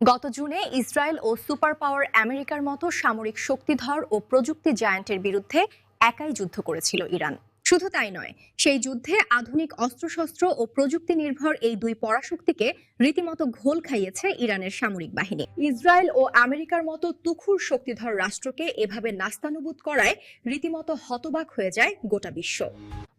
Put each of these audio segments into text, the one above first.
গত জুনে ইসরায়েল ও super power আমেরিকার মতো সামরিক শক্তিধর ও প্রযুক্তি জায়ান্টের বিরুদ্ধে একাই যুদ্ধ করেছিল ইরান। শুধু তাই নয়, সেই যুদ্ধে আধুনিক অস্ত্রশস্ত্র ও প্রযুক্তি নির্ভর এই দুই পরাশক্তিকে রীতিমতো ঘোল খাইয়েছে ইরানের সামরিক বাহিনী। ইসরায়েল ও আমেরিকার মতো তুখুর শক্তিধর রাষ্ট্রকে এভাবে নাস্তানুবুদ করায় রীতিমতো হতবাক হয়ে যায় গোটা বিশ্ব।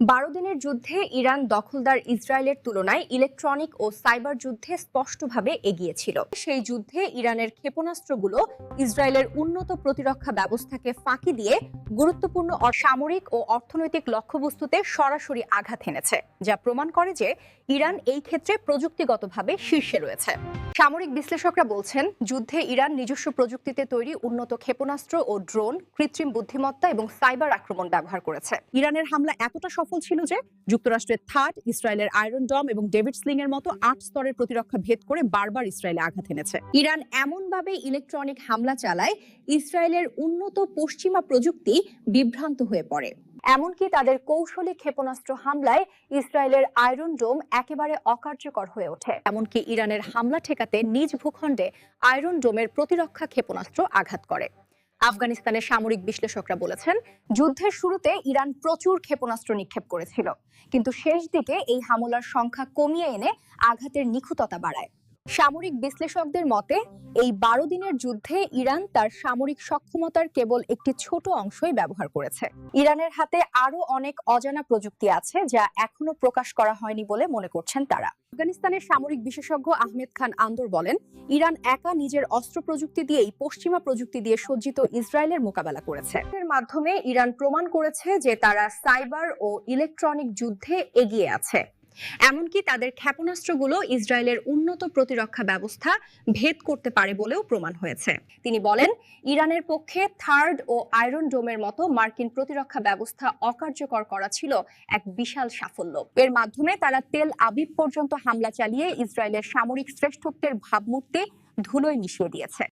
বারো দিনের যুদ্ধে ইরান দখলদার ইসরায়েলের তুলনায় ইলেকট্রনিক ও সাইবার যুদ্ধে স্পষ্টভাবে এগিয়েছিল। সেই যুদ্ধে ইরানের ক্ষেপণাস্ত্রগুলো ইসরায়েলের উন্নত প্রতিরক্ষা ব্যবস্থাকে ফাঁকি দিয়ে গুরুত্বপূর্ণ অসামরিক ও অর্থনৈতিক লক্ষ্যবস্তুতে সরাসরি আঘাত এনেছে, যা প্রমাণ করে যে ইরান এই ক্ষেত্রে প্রযুক্তিগতভাবে শীর্ষে রয়েছে। সামরিক বিশ্লেষকরা বলছেন, যুদ্ধে ইরান নিজস্ব প্রযুক্তিতে তৈরি উন্নত ক্ষেপণাস্ত্র ও ড্রোন, কৃত্রিম বুদ্ধিমত্তা এবং সাইবার আক্রমণ ব্যবহার করেছে। ইরানের হামলা এতটা সফল ছিল যে যুক্তরাষ্ট্রের থার্ড, ইসরায়েলের আয়রন ডম এবং ডেভিড স্লিং এর মতো আট স্তরের প্রতিরক্ষা ভেদ করে বারবার ইসরায়েলে আঘাত এনেছে। ইরান এমনভাবে ইলেকট্রনিক হামলা চালায়, ইসরায়েলের উন্নত পশ্চিমা প্রযুক্তি বিভ্রান্ত হয়ে পড়ে। এমনকি তাদের কৌশলী ক্ষেপণাস্ত্র হামলায় ইসরায়েলের আয়রন ডোম একেবারে অকার্যকর হয়ে ওঠে। এমনকি ইরানের হামলা ঠেকাতে নিজ ভূখণ্ডে আয়রন ডোমের প্রতিরক্ষা ক্ষেপণাস্ত্র আঘাত করে। আফগানিস্তানের সামরিক বিশ্লেষকরা বলেছেন, যুদ্ধের শুরুতে ইরান প্রচুর ক্ষেপণাস্ত্র নিক্ষেপ করেছিল, কিন্তু শেষ দিকে এই হামলার সংখ্যা কমিয়ে এনে আঘাতের নিখুঁততা বাড়ায়। সামরিক বিশ্লেষকদের মতে, এই বারো দিনের যুদ্ধে ইরান তার সামরিক সক্ষমতার কেবল একটি ছোট অংশই ব্যবহার করেছে। ইরানের হাতে আরও অনেক অজানা প্রযুক্তি আছে যা এখনও প্রকাশ করা হয়নি বলে মনে করছেন তারা। আফগানিস্তানের সামরিক বিশেষজ্ঞ আহমেদ খান আন্দর বলেন, ইরান একা নিজের অস্ত্র প্রযুক্তি দিয়েই পশ্চিমা প্রযুক্তি দিয়ে সজ্জিত ইসরায়েলের মোকাবেলা করেছে। এর মাধ্যমে ইরান প্রমাণ করেছে যে তারা সাইবার ও ইলেকট্রনিক যুদ্ধে এগিয়ে আছে। এমনকি তাদের ক্ষেপণাস্ত্রগুলো ইসরায়েলের উন্নত প্রতিরক্ষা ব্যবস্থা ভেদ করতে পারে বলেও প্রমাণ হয়েছে। তিনি বলেন, ইরানের পক্ষে থার্ড ও আয়রন ডোমের মতো মার্কিন প্রতিরক্ষা ব্যবস্থা অকার্যকর করা ছিল এক বিশাল সাফল্য। এর মাধ্যমে তারা তেল আবিব পর্যন্ত হামলা চালিয়ে ইসরায়েলের সামরিক শ্রেষ্ঠত্বের ভাবমূর্তি ধুলোয় মিশিয়ে দিয়েছে।